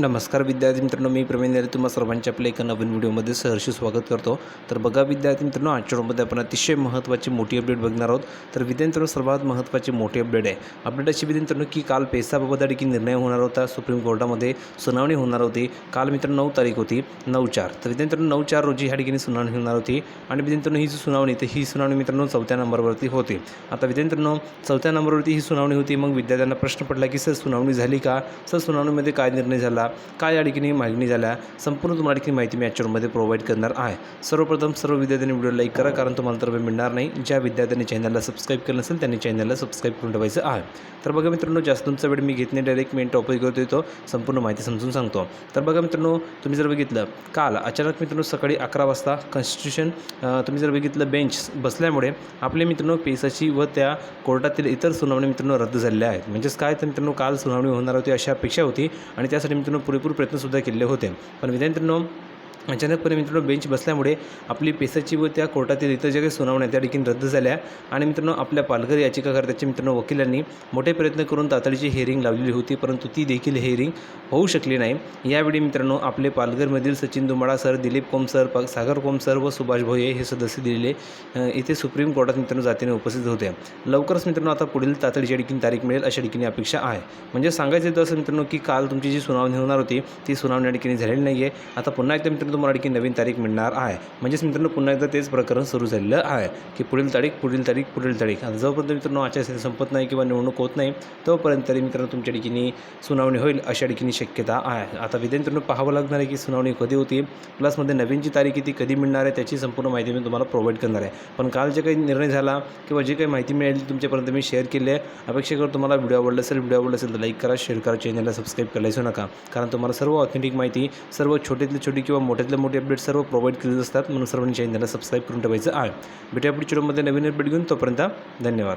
नमस्कार विद्यार्थी मित्रांनो मी प्रवीण तुम्हा सर्वांच्या आपल्या एका नवीन व्हिडिओमध्ये सहर्ष स्वागत करतो. तर बघा विद्यार्थी मित्रांनो आजच्या रोडमध्ये आपण अतिशय महत्त्वाची मोठी अपडेट बघणार आहोत. तर विद्यार्थ्यांनो सर्वात महत्त्वाची मोठी अपडेट आहे. अपडेट अशी विद्यार्थ्यांनो की काल पेसाबाबत देखील निर्णय होणार होता. सुप्रीम कोर्टामध्ये सुनावणी होणार होती. काल मित्रांनो नऊ तारीख होती. नऊ चार. तर विद्यार्थ्यांनो नऊ चार रोजी ह्या ठिकाणी सुनावणी होणार होती. आणि विद्यार्थ्यांनो ही जी सुनावणी तर ही सुनावणी मित्रांनो चौथ्या नंबरवरती होती. आता विद्यार्थ्यांनो चौथ्या नंबरवरती ही सुनावणी होती. मग विद्यार्थ्यांना प्रश्न पडला की सर सुनावणी झाली का? सर सुनावणीमध्ये काय निर्णय झाला? काय या ठिकाणी मागणी झाल्या? संपूर्ण तुम्हाला ठिकाणी माहिती मी याच्यामध्ये प्रोव्हाइड करणार आहे. सर्वप्रथम सर्व विद्यार्थ्यांनी व्हिडिओ लाईक करा कारण तुम्हाला तर मिळणार नाही. ज्या विद्यार्थ्यांनी चॅनलला सबस्क्राईब केलं नसेल त्यांनी चॅनलला सबस्क्राईब करून ठेवायचं आहे. तर बघा मित्रांनो जास्त तुमचा वेळ मी घेत नाही. डायरेक्ट मेन टॉपिकवर येतो. संपूर्ण माहिती समजून सांगतो. तर बघा मित्रांनो तुम्ही जर बघितलं काल अचानक मित्रांनो सकाळी अकरा वाजता कॉन्स्टिट्यूशन तुम्ही जर बघितलं बेंच बसल्यामुळे आपले मित्रांनो पेसाची व त्या कोर्टातील इतर सुनावणी मित्रांनो रद्द झालेल्या आहेत. म्हणजेच काय तर मित्रांनो काल सुनावणी होणार होती अशी अपेक्षा होती आणि त्यासाठी मित्रांनो पुरेपूर प्रयत्नसुद्धा केले होते. पण विद्यार्थ्यांनो अचानकपणे मित्रांनो बेंच बसल्यामुळे आपली पेसाची व त्या कोर्टातील इतर ज्या काही सुनावण्या त्या ठिकाणी रद्द झाल्या. आणि मित्रांनो आपल्या पालघर याचिकाकर्त्याच्या मित्रांनो वकिलांनी मोठे प्रयत्न करून तातडीची हेअरिंग लावलेली होती परंतु ती देखील हेअरिंग होऊ शकली नाही. यावेळी मित्रांनो आपले पालघरमधील सचिन दुमाडा सर दिलीप कोम सर प सागर कोम सर व सुभाष भोये हे सदस्य दिलेले इथे सुप्रीम कोर्टात मित्रांनो जातीने उपस्थित होते. लवकरच मित्रांनो आता पुढील तातडीच्या ठिकाणी तारीख मिळेल अशा ठिकाणी अपेक्षा आहे. म्हणजे सांगायचं तर असं मित्रांनो की काल तुमची जी सुनावणी होणार होती ती सुनावणी या ठिकाणी झालेली नाही आहे आता पुन्हा एकदा मित्रांनो तुम्हाला या नवीन तारीख मिळणार आहे. म्हणजेच मित्रांनो पुन्हा एकदा तेच प्रकरण सुरू झालेलं आहे की पुढील तारीख पुढील तारीख पुढील तारीख. आता जोपर्यंत मित्रांनो आचारसंहिता संपत नाही किंवा निवडणूक होत नाही तोपर्यंत तरी मित्रांनो तुमच्या ठिकाणी सुनावणी होईल अशा ठिकाणी शक्यता आहे. आता विद्यार्थ्यांनो पाहावं लागणार आहे की सुनावणी कधी होती प्लसमध्ये नवीन जी तारीख आहे ती कधी मिळणार आहे त्याची संपूर्ण माहिती मी तुम्हाला प्रोव्हाइड करणार आहे. पण काल जे काही निर्णय झाला किंवा जे काही माहिती मिळाली तुमच्यापर्यंत मी शेअर केली आहे. अपेक्षा करतो तुम्हाला व्हिडिओ आवडला असेल व्हिडिओ आवडला असेल तर लाईक करा शेअर करा चॅनलला सबस्क्राईब करायला नका. कारण तुम्हाला सर्व ऑथेंटिक माहिती सर्व छोटीतली छोटी किंवा मोठ्यातल्या मोठे अपडेट सर्व प्रोव्हाइड केलेले असतात. म्हणून सर्वांनी चॅनलला सबस्क्राईब करून ठेवायचं आहे. भेटूया पुढच्या व्हिडिओमध्ये नवीन अपडेट घेऊन तोपर्यंत धन्यवाद.